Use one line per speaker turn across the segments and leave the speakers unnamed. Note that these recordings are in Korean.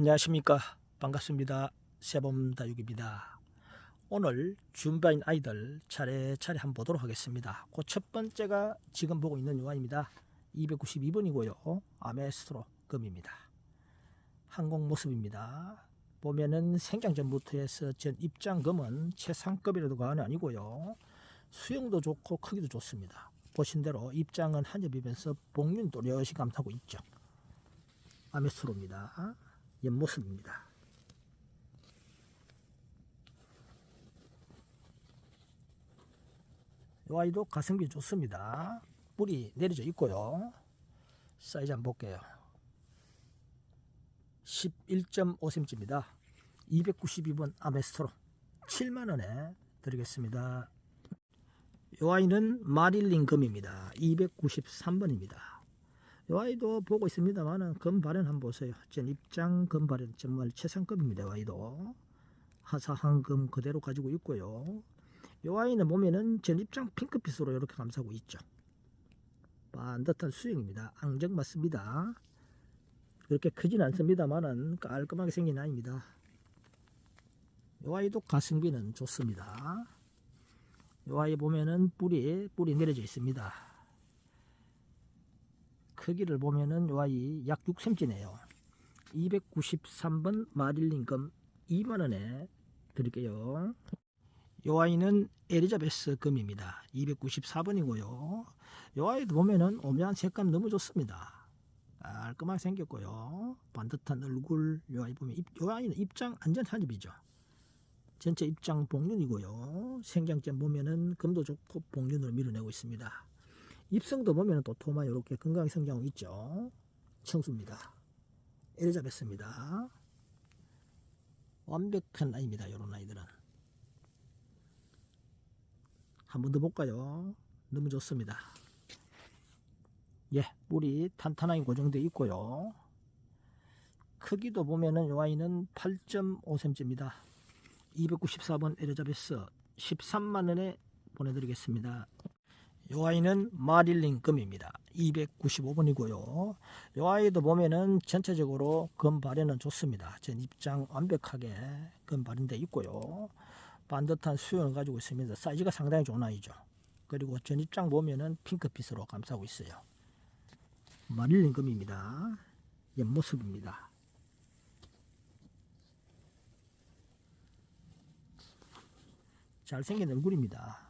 안녕하십니까. 반갑습니다. 세범다육입니다. 오늘 준바인 아이들 차례차례 한번 보도록 하겠습니다. 그 첫 번째가 지금 보고 있는 요아입니다. 292번이고요. 아메스트로 금입니다. 항공 모습입니다. 보면은 생장 전부터 해서 전 입장금은 최상급이라도 과언이 아니고요. 수영도 좋고 크기도 좋습니다. 보신 대로 입장은 한접이면서 복륜도 여시 감싸고 있죠. 아메스트로입니다 옆모습입니다. 이 아이도 가성비 좋습니다. 뿌리 내려져 있고요. 사이즈 한번 볼게요. 11.5cm입니다. 292번 아메스토로 7만원에 드리겠습니다. 이 아이는 마릴린 금입니다. 293번입니다. 이 아이도 보고 있습니다만은 금 발현 한번 보세요. 전 입장 금 발현 정말 최상급입니다. 이 아이도 하사한 금 그대로 가지고 있고요. 이 아이는 보면은 전 입장 핑크빛으로 이렇게 감싸고 있죠. 반듯한 수영입니다. 앙정 맞습니다. 그렇게 크진 않습니다만은 깔끔하게 생긴 아이입니다. 이 아이도 가성비는 좋습니다. 이 아이 보면은 뿌리 뿌리 내려져 있습니다. 크기를 보면은 요 아이 약 6cm네요. 293번 마릴린금 2만원에 드릴게요. 요 아이는 에리자베스 금입니다. 294번이고요. 요 아이도 보면은 오묘한 색감 너무 좋습니다. 깔끔하게 생겼고요. 반듯한 얼굴 요 아이 보면 입, 요 아이는 입장 안전 한입이죠. 전체 입장 복륜이고요. 생장점 보면은 금도 좋고 복륜으로 밀어내고 있습니다. 입성도 보면 또 토마 이렇게 건강히 성장하고 있죠. 청수입니다. 엘리자베스입니다. 완벽한 아이입니다. 이런 아이들은. 한 번 더 볼까요? 너무 좋습니다. 예, 뿌리 탄탄하게 고정되어 있고요. 크기도 보면은 이 아이는 8.5cm입니다. 294번 엘리자베스 13만원에 보내드리겠습니다. 요 아이는 마릴린 금입니다. 295번이고요. 요 아이도 보면은 전체적으로 금 발현은 좋습니다. 전 입장 완벽하게 금 발현돼 있고요. 반듯한 수영을 가지고 있습니다. 사이즈가 상당히 좋은 아이죠. 그리고 전 입장 보면은 핑크빛으로 감싸고 있어요. 마릴린 금입니다. 옆모습입니다. 잘생긴 얼굴입니다.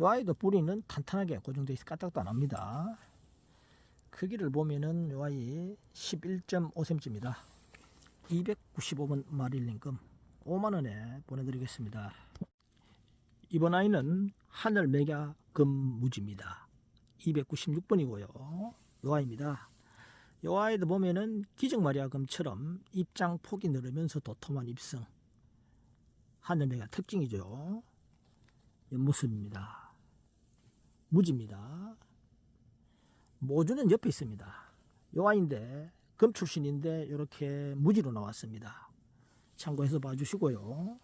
이 아이도 뿌리는 탄탄하게 고정되어 있어 까딱도 안 합니다. 크기를 보면은 이 아이 11.5cm입니다. 295번 마릴린금 5만원에 보내드리겠습니다. 이번 아이는 하늘 메가 금무지입니다. 296번이고요. 이 아이입니다. 이 아이도 보면은 기적마리아금처럼 입장 폭이 늘으면서 도톰한 입성 하늘 메가 특징이죠. 옆모습입니다. 무지입니다. 모주는 옆에 있습니다. 요 아이인데 금 출신인데 이렇게 무지로 나왔습니다. 참고해서 봐주시고요.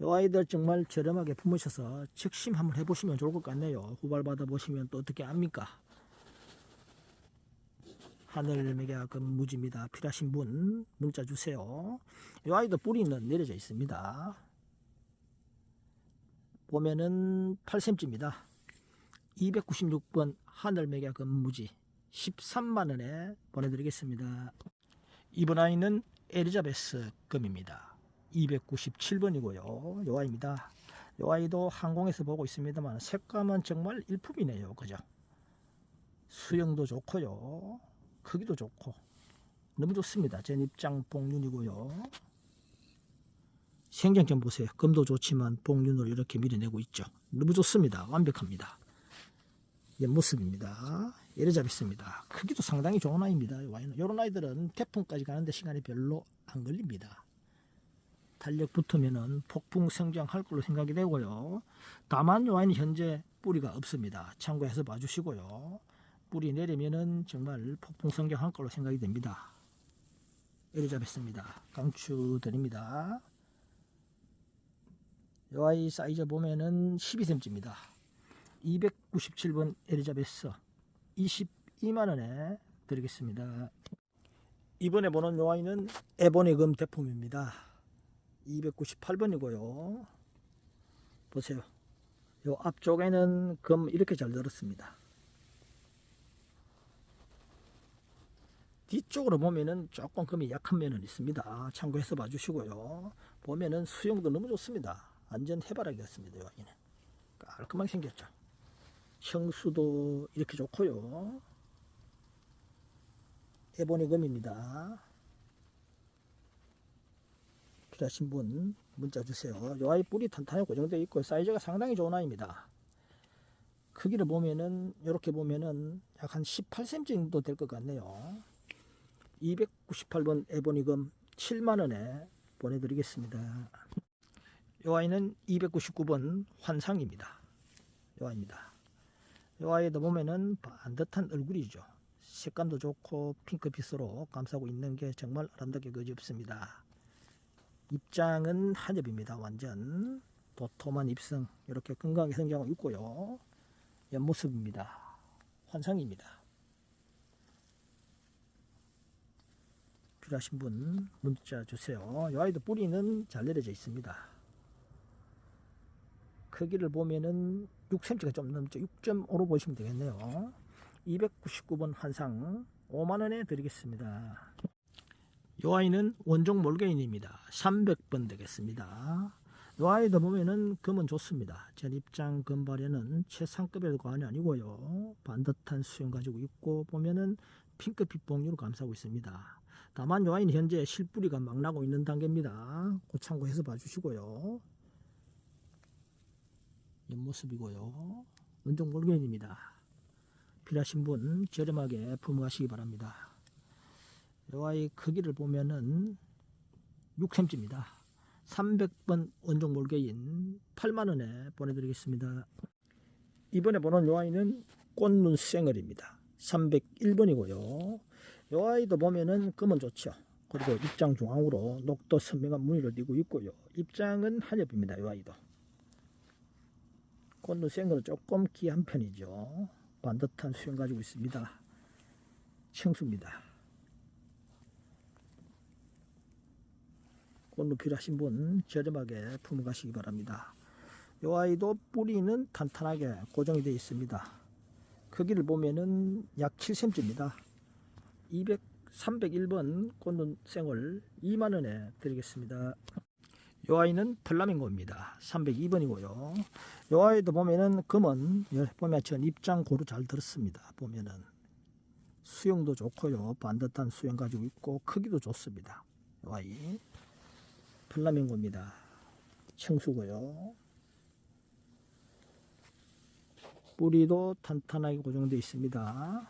요 아이들 정말 저렴하게 품으셔서 적심 한번 해보시면 좋을 것 같네요. 후발 받아보시면 또 어떻게 압니까? 하늘매가 금 무지입니다. 필요하신 분 문자 주세요. 요 아이도 뿌리는 내려져 있습니다. 보면은 8cm입니다. 296번 하늘매가 금무지 13만원에 보내드리겠습니다. 이번 아이는 에리자베스 금입니다. 297번이고요. 요 아이입니다. 요 아이도 항공에서 보고 있습니다만 색감은 정말 일품이네요. 그죠? 수영도 좋고요. 크기도 좋고 너무 좋습니다. 제 입장 복륜이고요. 생장점 보세요. 금도 좋지만 복륜으로 이렇게 밀어내고 있죠. 너무 좋습니다. 완벽합니다. 옆모습입니다. 예레잡있습니다. 크기도 상당히 좋은 아이입니다. 이런 아이들은 태풍까지 가는데 시간이 별로 안 걸립니다. 탄력 붙으면은 폭풍 성장할 걸로 생각이 되고요. 다만 이 아이는 현재 뿌리가 없습니다. 참고해서 봐주시고요. 뿌리 내리면은 정말 폭풍 성장할 걸로 생각이 됩니다. 예레잡있습니다. 강추 드립니다. 이 아이 사이즈 보면은 12cm입니다. 297번 에리자베스 22만원에 드리겠습니다. 이번에 보는 요 아이는 에보니금 대품입니다. 298번이고요. 보세요. 요 앞쪽에는 금 이렇게 잘 들었습니다. 뒤쪽으로 보면은 조금 금이 약한 면은 있습니다. 참고해서 봐주시고요. 보면은 수영도 너무 좋습니다. 완전 해바라기였습니다. 요 아이는 깔끔하게 생겼죠. 형수도 이렇게 좋고요. 에보니 금입니다. 필요하신 분 문자 주세요. 요 아이 뿌리 탄탄하게 고정되어 있고 사이즈가 상당히 좋은 아이입니다. 크기를 보면은 이렇게 보면은 약 한 18cm 정도 될 것 같네요. 298번 에보니금 7만원에 보내드리겠습니다. 요 아이는 299번 환상입니다. 요 아이입니다. 요 아이도 보면은 반듯한 얼굴이죠. 색감도 좋고 핑크빛으로 감싸고 있는 게 정말 아름답게 그지없습니다. 입장은 한엽입니다. 완전 도톰한 입성 이렇게 건강하게 성장하고 있고요. 옆모습입니다. 환상입니다. 필요하신 분 문자 주세요. 이 아이도 뿌리는 잘 내려져 있습니다. 크기를 보면은 6cm가 좀 넘죠. 6.5로 보시면 되겠네요. 299번 환상 5만원에 드리겠습니다. 이 아이는 원종 몰개인입니다. 300번 되겠습니다. 이 아이도 보면은 금은 좋습니다. 전 입장 금발에는 최상급의 관이 아니고요. 반듯한 수영 가지고 있고 보면은 핑크빛 봉유로 감싸고 있습니다. 다만 이 아이는 현재 실뿌리가 막 나고 있는 단계입니다. 그 참고해서 봐주시고요. 옆모습이고요. 원종 몰개인입니다. 필요하신 분 저렴하게 품어가시기 바랍니다. 이 아이 크기를 보면은 6cm입니다. 300번 원종 몰개인 8만원에 보내드리겠습니다. 이번에 보는 이 아이는 꽃눈 쌩얼입니다. 301번이고요. 이 아이도 보면은 금은 좋죠. 그리고 입장 중앙으로 녹도 선명한 무늬를 띠고 있고요. 입장은 한엽입니다. 이 아이도. 쌩얼은 조금 귀한 편이죠. 반듯한 수영 가지고 있습니다. 청수입니다. 꽃로 필요하신 분 저렴하게 품어 가시기 바랍니다. 이 아이도 뿌리는 탄탄하게 고정이 되어 있습니다. 크기를 보면은 약 7cm입니다. 200, 301번 꽃눈 생을 2만원에 드리겠습니다. 이 아이는 플라밍고입니다. 302번이고요. 이 아이도 보면은 금은 보면 전 입장 고루 잘 들었습니다. 보면은 수영도 좋고요. 반듯한 수영 가지고 있고 크기도 좋습니다. 이 아이 플라밍고입니다. 청수고요. 뿌리도 탄탄하게 고정되어 있습니다.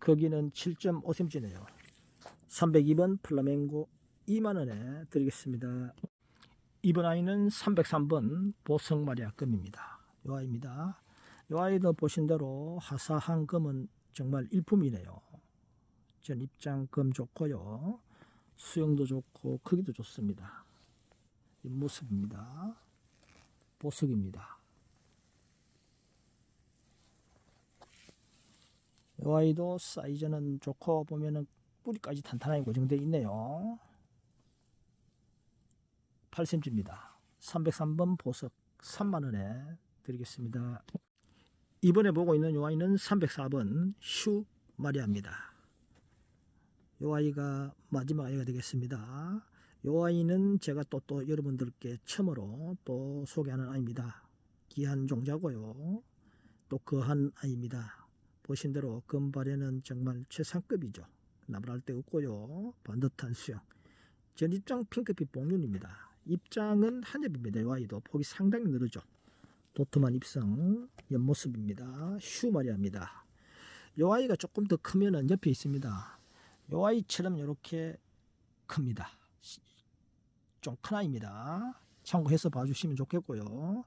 크기는 7.5cm네요. 302번 플라멩고 2만원에 드리겠습니다. 이번 아이는 303번 보성마리아 금입니다. 이 아이입니다. 이 아이도 보신 대로 화사한 금은 정말 일품이네요. 전 입장 금 좋고요. 수영도 좋고 크기도 좋습니다. 이 모습입니다. 보석입니다. 이 아이도 사이즈는 좋고 보면은 뿌리까지 탄탄하게 고정되어 있네요. 8cm입니다. 303번 보석 3만원에 드리겠습니다. 이번에 보고 있는 이 아이는 304번 슈 마리아입니다. 이 아이가 마지막 아이가 되겠습니다. 이 아이는 제가 또, 또 여러분들께 처음으로 또 소개하는 아이입니다. 귀한 종자고요. 또 거한 아이입니다. 보신 대로 금발에는 정말 최상급이죠. 나무랄 데 없고요. 반듯한 수영. 전 입장 핑크빛 봉륜입니다. 입장은 한엽입니다. 이 아이도 폭이 상당히 늘어죠. 도톰한 입성 옆모습입니다. 슈 마리아입니다. 이 아이가 조금 더 크면은 옆에 있습니다. 이 아이처럼 이렇게 큽니다. 좀 큰 아이입니다. 참고해서 봐주시면 좋겠고요.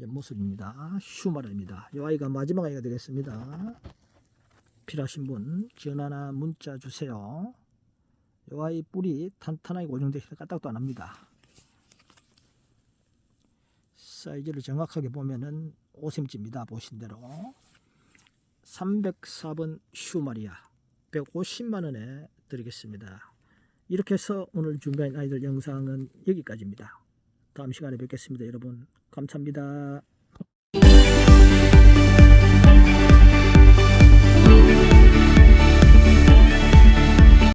옆모습입니다. 슈 마리아입니다. 이 아이가 마지막 아이가 되겠습니다. 필요하신 분 전화나 문자 주세요. 이 아이 뿌리 탄탄하게 고정되어 있어 까딱도 안 합니다. 사이즈를 정확하게 보면은 5cm입니다. 보신 대로 304번 슈마리아 150만원에 드리겠습니다. 이렇게 해서 오늘 준비한 아이들 영상은 여기까지입니다. 다음 시간에 뵙겠습니다. 여러분 감사합니다.